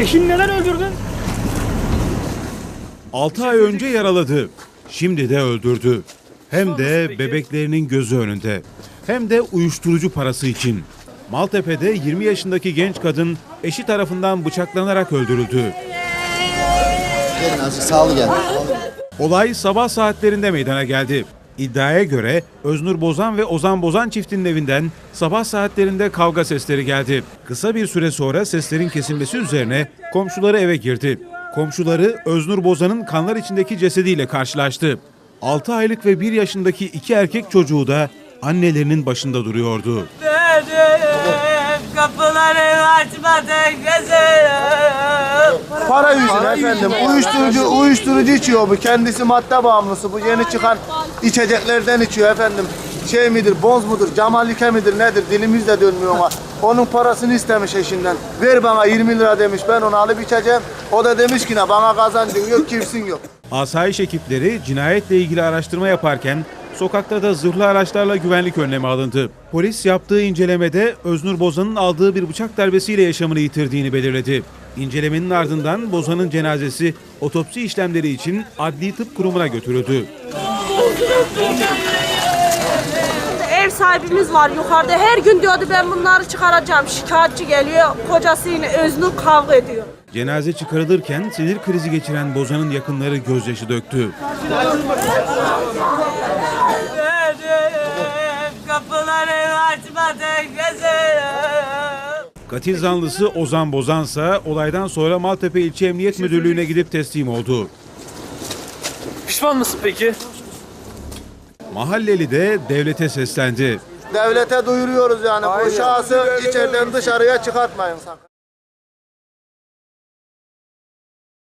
Eşini neden öldürdün? 6 ay önce yaraladı. Şimdi de öldürdü. Hem de bebeklerinin gözü önünde. Hem de uyuşturucu parası için. Maltepe'de 20 yaşındaki genç kadın eşi tarafından bıçaklanarak öldürüldü. Gelin azıcık sağlı gel. Olay sabah saatlerinde meydana geldi. İddiaya göre Öznur Bozan ve Ozan Bozan çiftinin evinden sabah saatlerinde kavga sesleri geldi. Kısa bir süre sonra seslerin kesilmesi üzerine komşuları eve girdi. Komşuları Öznur Bozan'ın kanlar içindeki cesediyle karşılaştı. 6 aylık ve 1 yaşındaki iki erkek çocuğu da annelerinin başında duruyordu. Kapıları açmadın gözüm. Para yüzüne efendim. Uyuşturucu, uyuşturucu içiyor bu. Kendisi madde bağımlısı. Bu yeni çıkan içeceklerden içiyor efendim. Şey midir, boz mudur, camalike midir nedir dilimiz de dönmüyor ona. Onun parasını istemiş eşinden. Ver bana 20 lira demiş ben onu alıp içeceğim. O da demiş ki ne bana kazancın yok kimsin yok. Asayiş ekipleri cinayetle ilgili araştırma yaparken sokakta da zırhlı araçlarla güvenlik önlemi alındı. Polis yaptığı incelemede Öznur Bozan'ın aldığı bir bıçak darbesiyle yaşamını yitirdiğini belirledi. İncelemenin ardından Bozan'ın cenazesi otopsi işlemleri için Adli Tıp Kurumu'na götürüldü. Sahibimiz var yukarıda. Her gün diyordu ben bunları çıkaracağım. Şikayetçi geliyor. Kocası yine Öznur kavga ediyor. Cenaze çıkarılırken sinir krizi geçiren Bozan'ın yakınları gözyaşı döktü. Katil zanlısı Ozan Bozansa olaydan sonra Maltepe İlçe Emniyet Müdürlüğü'ne gidip teslim oldu. Pişman mısın peki? Mahalleli de devlete seslendi. Devlete duyuruyoruz yani bu şahsı içeriden dışarıya çıkartmayın sakın.